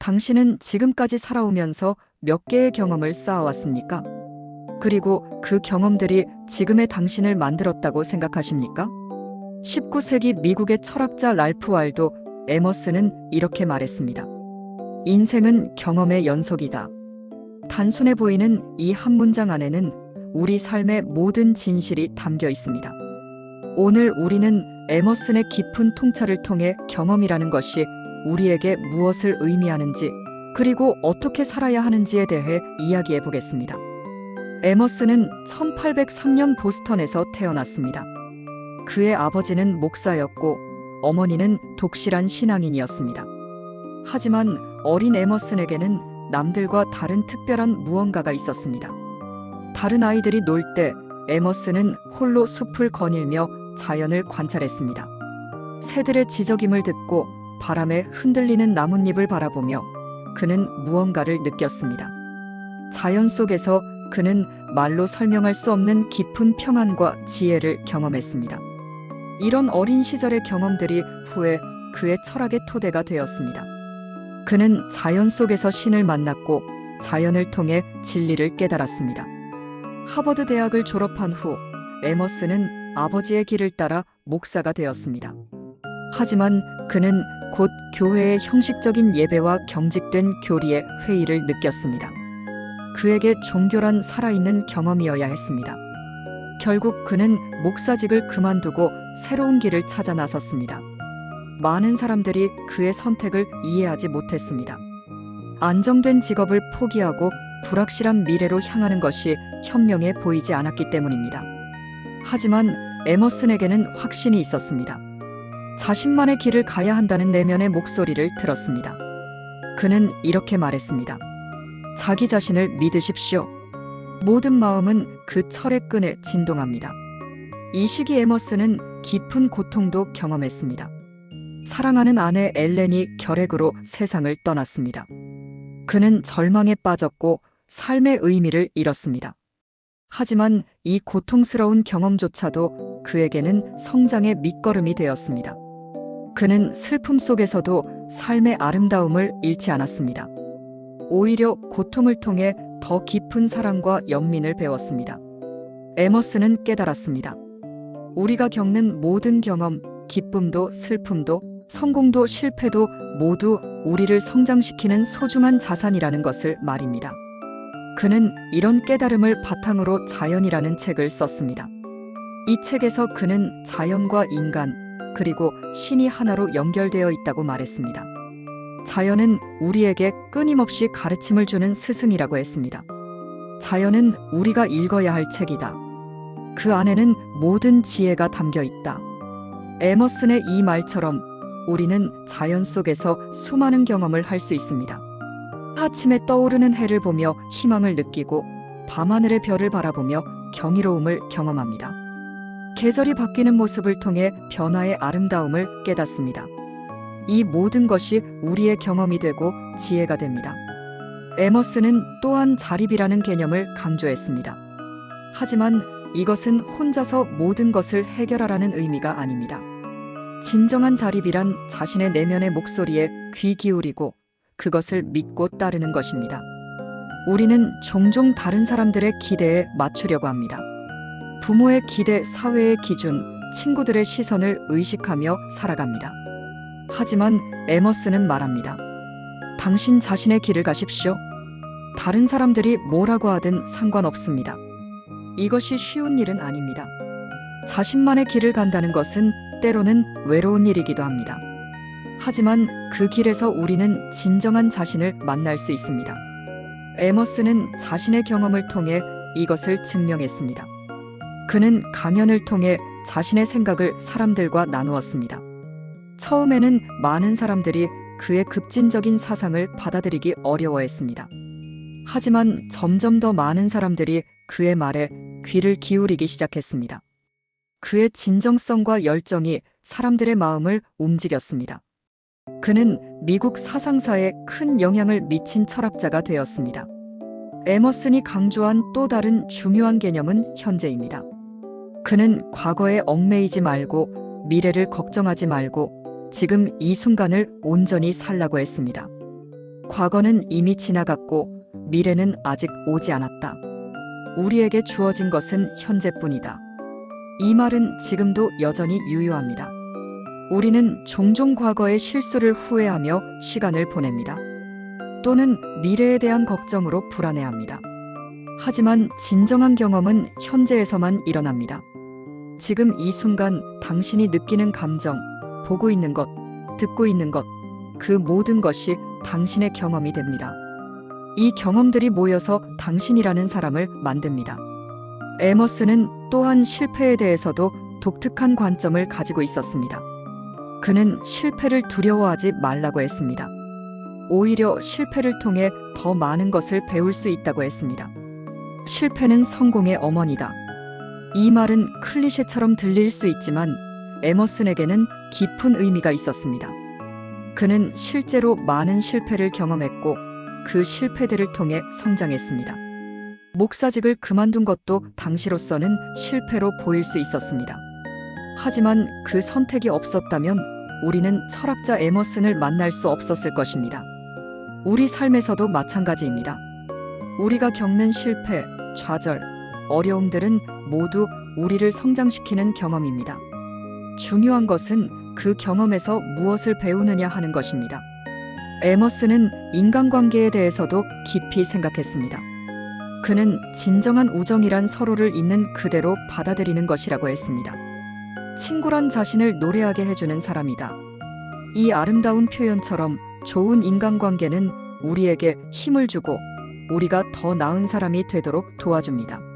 당신은 지금까지 살아오면서 몇 개의 경험을 쌓아왔습니까? 그리고 그 경험들이 지금의 당신을 만들었다고 생각하십니까? 19세기 미국의 철학자 랄프 wal도 에머스는 이렇게 말했습니다. 인생은 경험의 연속이다. 단순해 보이는 이 한 문장 안에는 우리 삶의 모든 진실이 담겨 있습니다. 오늘 우리는 에머슨의 깊은 통찰을 통해 경험이라는 것이 우리에게 무엇을 의미하는지 그리고 어떻게 살아야 하는지에 대해 이야기해 보겠습니다. 에머슨은 1803년 보스턴에서 태어났습니다. 그의 아버지는 목사였고 어머니는 독실한 신앙인이었습니다. 하지만 어린 에머슨에게는 남들과 다른 특별한 무언가가 있었습니다. 다른 아이들이 놀 때 에머슨은 홀로 숲을 거닐며 자연을 관찰했습니다. 새들의 지저김을 듣고 바람에 흔들리는 나뭇잎을 바라보며 그는 무언가를 느꼈습니다. 자연 속에서 그는 말로 설명할 수 없는 깊은 평안과 지혜를 경험했습니다. 이런 어린 시절의 경험들이 후에 그의 철학의 토대가 되었습니다. 그는 자연 속에서 신을 만났고 자연을 통해 진리를 깨달았습니다. 하버드 대학을 졸업한 후 에머스는 아버지의 길을 따라 목사가 되었습니다. 하지만 그는 곧 교회의 형식적인 예배와 경직된 교리의 회의를 느꼈습니다. 그에게 종교란 살아있는 경험이어야 했습니다. 결국 그는 목사직을 그만두고 새로운 길을 찾아 나섰습니다. 많은 사람들이 그의 선택을 이해하지 못했습니다. 안정된 직업을 포기하고 불확실한 미래로 향하는 것이 현명해 보이지 않았기 때문입니다. 하지만 에머슨에게는 확신이 있었습니다. 자신만의 길을 가야 한다는 내면의 목소리를 들었습니다. 그는 이렇게 말했습니다. 자기 자신을 믿으십시오. 모든 마음은 그 철의 끈에 진동합니다. 이 시기 에머슨은 깊은 고통도 경험했습니다. 사랑하는 아내 엘렌이 결핵으로 세상을 떠났습니다. 그는 절망에 빠졌고 삶의 의미를 잃었습니다. 하지만 이 고통스러운 경험조차도 그에게는 성장의 밑거름이 되었습니다. 그는 슬픔 속에서도 삶의 아름다움을 잃지 않았습니다. 오히려 고통을 통해 더 깊은 사랑과 연민을 배웠습니다. 에머스는 깨달았습니다. 우리가 겪는 모든 경험, 기쁨도 슬픔도 성공도 실패도 모두 우리를 성장시키는 소중한 자산이라는 것을 말입니다. 그는 이런 깨달음을 바탕으로 자연이라는 책을 썼습니다. 이 책에서 그는 자연과 인간, 그리고 신이 하나로 연결되어 있다고 말했습니다. 자연은 우리에게 끊임없이 가르침을 주는 스승이라고 했습니다. 자연은 우리가 읽어야 할 책이다. 그 안에는 모든 지혜가 담겨 있다. 에머슨의 이 말처럼 우리는 자연 속에서 수많은 경험을 할 수 있습니다. 아침에 떠오르는 해를 보며 희망을 느끼고 밤하늘의 별을 바라보며 경이로움을 경험합니다. 계절이 바뀌는 모습을 통해 변화의 아름다움을 깨닫습니다. 이 모든 것이 우리의 경험이 되고 지혜가 됩니다. 에머스는 또한 자립이라는 개념을 강조했습니다. 하지만 이것은 혼자서 모든 것을 해결하라는 의미가 아닙니다. 진정한 자립이란 자신의 내면의 목소리에 귀 기울이고 그것을 믿고 따르는 것입니다. 우리는 종종 다른 사람들의 기대에 맞추려고 합니다. 부모의 기대, 사회의 기준, 친구들의 시선을 의식하며 살아갑니다. 하지만 에머스는 말합니다. 당신 자신의 길을 가십시오. 다른 사람들이 뭐라고 하든 상관없습니다. 이것이 쉬운 일은 아닙니다. 자신만의 길을 간다는 것은 때로는 외로운 일이기도 합니다. 하지만 그 길에서 우리는 진정한 자신을 만날 수 있습니다. 에머스는 자신의 경험을 통해 이것을 증명했습니다. 그는 강연을 통해 자신의 생각을 사람들과 나누었습니다. 처음에는 많은 사람들이 그의 급진적인 사상을 받아들이기 어려워했습니다. 하지만 점점 더 많은 사람들이 그의 말에 귀를 기울이기 시작했습니다. 그의 진정성과 열정이 사람들의 마음을 움직였습니다. 그는 미국 사상사에 큰 영향을 미친 철학자가 되었습니다. 에머슨이 강조한 또 다른 중요한 개념은 현재입니다. 그는 과거에 얽매이지 말고 미래를 걱정하지 말고 지금 이 순간을 온전히 살라고 했습니다. 과거는 이미 지나갔고 미래는 아직 오지 않았다. 우리에게 주어진 것은 현재뿐이다. 이 말은 지금도 여전히 유효합니다. 우리는 종종 과거의 실수를 후회하며 시간을 보냅니다. 또는 미래에 대한 걱정으로 불안해합니다. 하지만 진정한 경험은 현재에서만 일어납니다. 지금 이 순간 당신이 느끼는 감정, 보고 있는 것, 듣고 있는 것, 그 모든 것이 당신의 경험이 됩니다. 이 경험들이 모여서 당신이라는 사람을 만듭니다. 에머스는 또한 실패에 대해서도 독특한 관점을 가지고 있었습니다. 그는 실패를 두려워하지 말라고 했습니다. 오히려 실패를 통해 더 많은 것을 배울 수 있다고 했습니다. 실패는 성공의 어머니다. 이 말은 클리셰처럼 들릴 수 있지만 에머슨에게는 깊은 의미가 있었습니다. 그는 실제로 많은 실패를 경험했고 그 실패들을 통해 성장했습니다. 목사직을 그만둔 것도 당시로서는 실패로 보일 수 있었습니다. 하지만 그 선택이 없었다면 우리는 철학자 에머슨을 만날 수 없었을 것입니다. 우리 삶에서도 마찬가지입니다. 우리가 겪는 실패, 좌절, 어려움들은 모두 우리를 성장시키는 경험입니다. 중요한 것은 그 경험에서 무엇을 배우느냐 하는 것입니다. 에머스는 인간관계에 대해서도 깊이 생각했습니다. 그는 진정한 우정이란 서로를 있는 그대로 받아들이는 것이라고 했습니다. 친구란 자신을 노래하게 해주는 사람이다. 이 아름다운 표현처럼 좋은 인간관계는 우리에게 힘을 주고 우리가 더 나은 사람이 되도록 도와줍니다.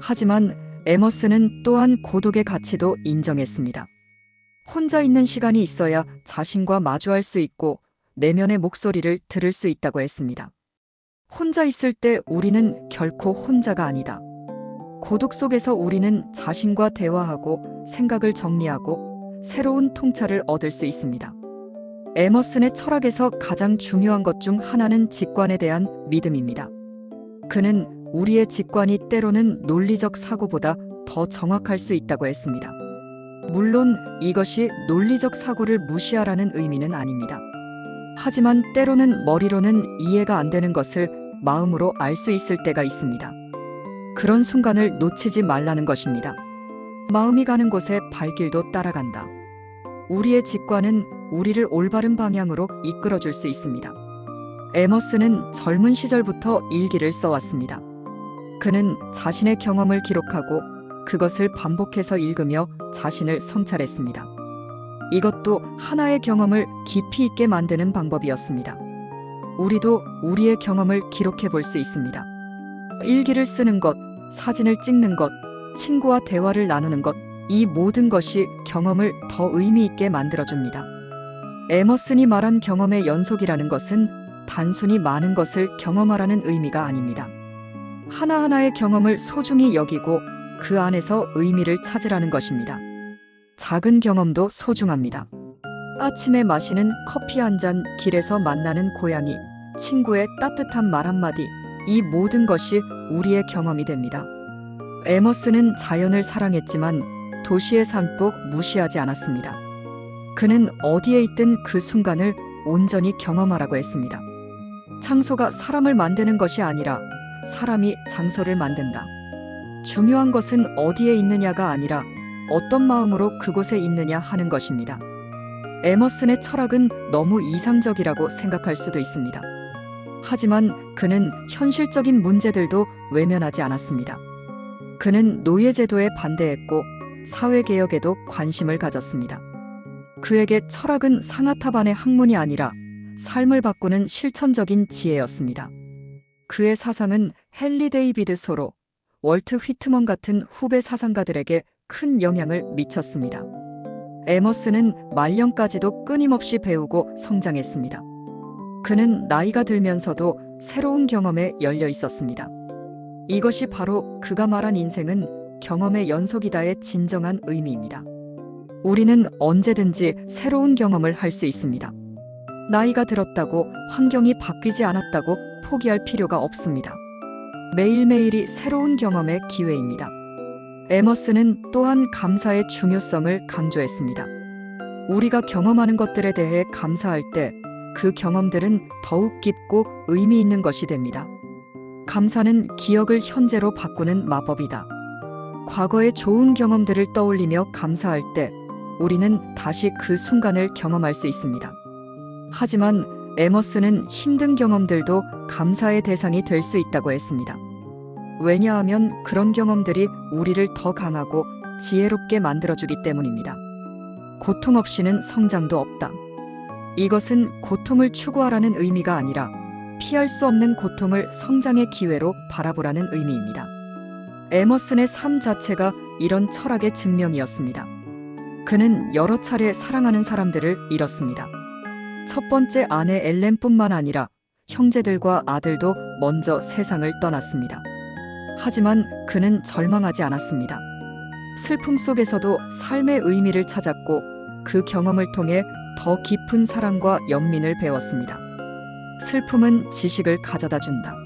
하지만 에머스는 또한 고독의 가치도 인정했습니다. 혼자 있는 시간이 있어야 자신과 마주할 수 있고 내면의 목소리를 들을 수 있다고 했습니다. 혼자 있을 때 우리는 결코 혼자가 아니다. 고독 속에서 우리는 자신과 대화하고 생각을 정리하고 새로운 통찰을 얻을 수 있습니다. 에머슨의 철학에서 가장 중요한 것 중 하나는 직관에 대한 믿음입니다. 그는 우리의 직관이 때로는 논리적 사고보다 더 정확할 수 있다고 했습니다. 물론 이것이 논리적 사고를 무시하라는 의미는 아닙니다. 하지만 때로는 머리로는 이해가 안 되는 것을 마음으로 알 수 있을 때가 있습니다. 그런 순간을 놓치지 말라는 것입니다. 마음이 가는 곳에 발길도 따라간다. 우리의 직관은 우리를 올바른 방향으로 이끌어 줄 수 있습니다. 에머스는 젊은 시절부터 일기를 써왔습니다. 그는 자신의 경험을 기록하고 그것을 반복해서 읽으며 자신을 성찰했습니다. 이것도 하나의 경험을 깊이 있게 만드는 방법이었습니다. 우리도 우리의 경험을 기록해 볼 수 있습니다. 일기를 쓰는 것, 사진을 찍는 것, 친구와 대화를 나누는 것, 이 모든 것이 경험을 더 의미 있게 만들어줍니다. 에머슨이 말한 경험의 연속이라는 것은 단순히 많은 것을 경험하라는 의미가 아닙니다. 하나하나의 경험을 소중히 여기고 그 안에서 의미를 찾으라는 것입니다. 작은 경험도 소중합니다. 아침에 마시는 커피 한 잔, 길에서 만나는 고양이, 친구의 따뜻한 말 한마디, 이 모든 것이 우리의 경험이 됩니다. 에머스는 자연을 사랑했지만 도시의 삶도 무시하지 않았습니다. 그는 어디에 있든 그 순간을 온전히 경험하라고 했습니다. 장소가 사람을 만드는 것이 아니라 사람이 장소를 만든다. 중요한 것은 어디에 있느냐가 아니라 어떤 마음으로 그곳에 있느냐 하는 것입니다. 에머슨의 철학은 너무 이상적이라고 생각할 수도 있습니다. 하지만 그는 현실적인 문제들도 외면하지 않았습니다. 그는 노예제도에 반대했고 사회개혁에도 관심을 가졌습니다. 그에게 철학은 상아탑 안의 학문이 아니라 삶을 바꾸는 실천적인 지혜였습니다. 그의 사상은 헨리 데이비드 소로, 월트 휘트먼 같은 후배 사상가들에게 큰 영향을 미쳤습니다. 에머스는 말년까지도 끊임없이 배우고 성장했습니다. 그는 나이가 들면서도 새로운 경험에 열려 있었습니다. 이것이 바로 그가 말한 인생은 경험의 연속이다의 진정한 의미입니다. 우리는 언제든지 새로운 경험을 할 수 있습니다. 나이가 들었다고 환경이 바뀌지 않았다고 포기할 필요가 없습니다. 매일매일이 새로운 경험의 기회입니다. 에머스는 또한 감사의 중요성을 강조했습니다. 우리가 경험하는 것들에 대해 감사할 때 그 경험들은 더욱 깊고 의미 있는 것이 됩니다. 감사는 기억을 현재로 바꾸는 마법이다. 과거의 좋은 경험들을 떠올리며 감사할 때 우리는 다시 그 순간을 경험할 수 있습니다. 하지만 에머스는 힘든 경험들도 감사의 대상이 될 수 있다고 했습니다. 왜냐하면 그런 경험들이 우리를 더 강하고 지혜롭게 만들어주기 때문입니다. 고통 없이는 성장도 없다. 이것은 고통을 추구하라는 의미가 아니라 피할 수 없는 고통을 성장의 기회로 바라보라는 의미입니다. 에머슨의 삶 자체가 이런 철학의 증명이었습니다. 그는 여러 차례 사랑하는 사람들을 잃었습니다. 첫 번째 아내 엘렌뿐만 아니라 형제들과 아들도 먼저 세상을 떠났습니다. 하지만 그는 절망하지 않았습니다. 슬픔 속에서도 삶의 의미를 찾았고 그 경험을 통해 더 깊은 사랑과 연민을 배웠습니다. 슬픔은 지식을 가져다 준다.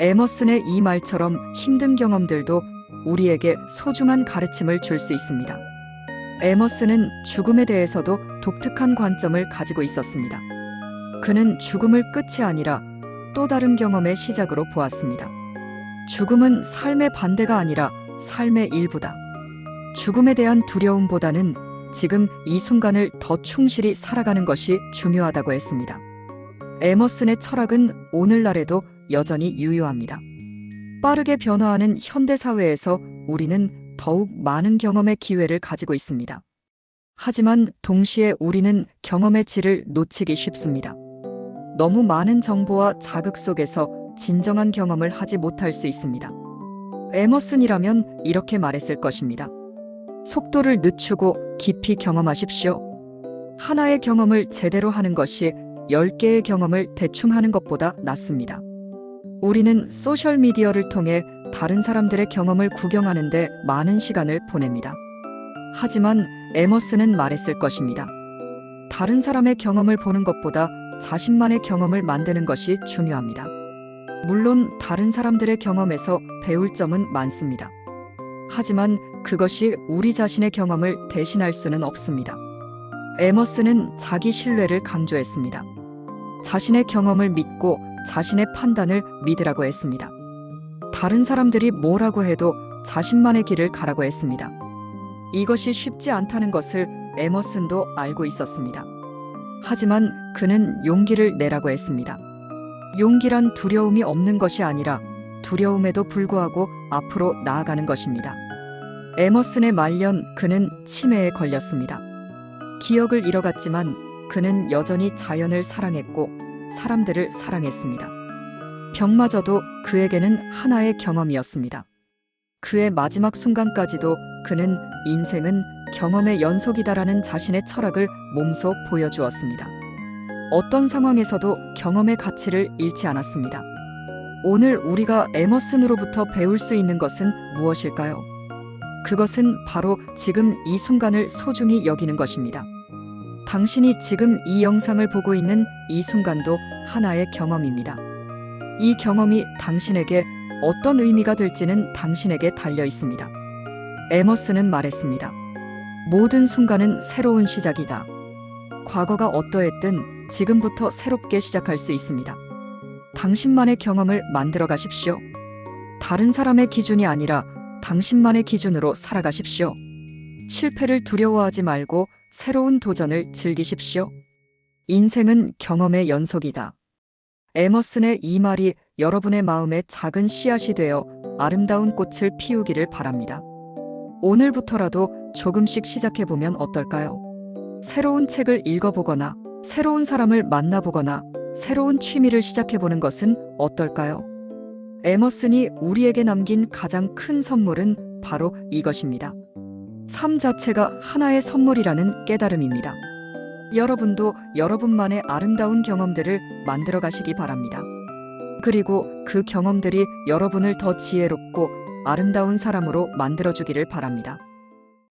에머슨의 이 말처럼 힘든 경험들도 우리에게 소중한 가르침을 줄 수 있습니다. 에머슨은 죽음에 대해서도 독특한 관점을 가지고 있었습니다. 그는 죽음을 끝이 아니라 또 다른 경험의 시작으로 보았습니다. 죽음은 삶의 반대가 아니라 삶의 일부다. 죽음에 대한 두려움보다는 지금 이 순간을 더 충실히 살아가는 것이 중요하다고 했습니다. 에머슨의 철학은 오늘날에도 여전히 유효합니다. 빠르게 변화하는 현대 사회에서 우리는 더욱 많은 경험의 기회를 가지고 있습니다. 하지만 동시에 우리는 경험의 질을 놓치기 쉽습니다. 너무 많은 정보와 자극 속에서 진정한 경험을 하지 못할 수 있습니다. 에머슨이라면 이렇게 말했을 것입니다. 속도를 늦추고 깊이 경험하십시오. 하나의 경험을 제대로 하는 것이 열 개의 경험을 대충 하는 것보다 낫습니다. 우리는 소셜미디어를 통해 다른 사람들의 경험을 구경하는데 많은 시간을 보냅니다. 하지만 에머슨은 말했을 것입니다. 다른 사람의 경험을 보는 것보다 자신만의 경험을 만드는 것이 중요합니다. 물론 다른 사람들의 경험에서 배울 점은 많습니다. 하지만 그것이 우리 자신의 경험을 대신할 수는 없습니다. 에머슨은 자기 신뢰를 강조했습니다. 자신의 경험을 믿고 자신의 판단을 믿으라고 했습니다. 다른 사람들이 뭐라고 해도 자신만의 길을 가라고 했습니다. 이것이 쉽지 않다는 것을 에머슨도 알고 있었습니다. 하지만 그는 용기를 내라고 했습니다. 용기란 두려움이 없는 것이 아니라 두려움에도 불구하고 앞으로 나아가는 것입니다. 에머슨의 말년 그는 치매에 걸렸습니다. 기억을 잃어갔지만 그는 여전히 자연을 사랑했고 사람들을 사랑했습니다. 병마저도 그에게는 하나의 경험이었습니다. 그의 마지막 순간까지도 그는 인생은 경험의 연속이다라는 자신의 철학을 몸소 보여주었습니다. 어떤 상황에서도 경험의 가치를 잃지 않았습니다. 오늘 우리가 에머슨으로부터 배울 수 있는 것은 무엇일까요? 그것은 바로 지금 이 순간을 소중히 여기는 것입니다. 당신이 지금 이 영상을 보고 있는 이 순간도 하나의 경험입니다. 이 경험이 당신에게 어떤 의미가 될지는 당신에게 달려 있습니다. 에머슨은 말했습니다. 모든 순간은 새로운 시작이다. 과거가 어떠했든 지금부터 새롭게 시작할 수 있습니다. 당신만의 경험을 만들어 가십시오. 다른 사람의 기준이 아니라 당신만의 기준으로 살아가십시오. 실패를 두려워하지 말고 새로운 도전을 즐기십시오. 인생은 경험의 연속이다. 에머슨의 이 말이 여러분의 마음에 작은 씨앗이 되어 아름다운 꽃을 피우기를 바랍니다. 오늘부터라도 조금씩 시작해보면 어떨까요? 새로운 책을 읽어보거나, 새로운 사람을 만나보거나, 새로운 취미를 시작해보는 것은 어떨까요? 에머슨이 우리에게 남긴 가장 큰 선물은 바로 이것입니다. 삶 자체가 하나의 선물이라는 깨달음입니다. 여러분도 여러분만의 아름다운 경험들을 만들어 가시기 바랍니다. 그리고 그 경험들이 여러분을 더 지혜롭고 아름다운 사람으로 만들어 주기를 바랍니다.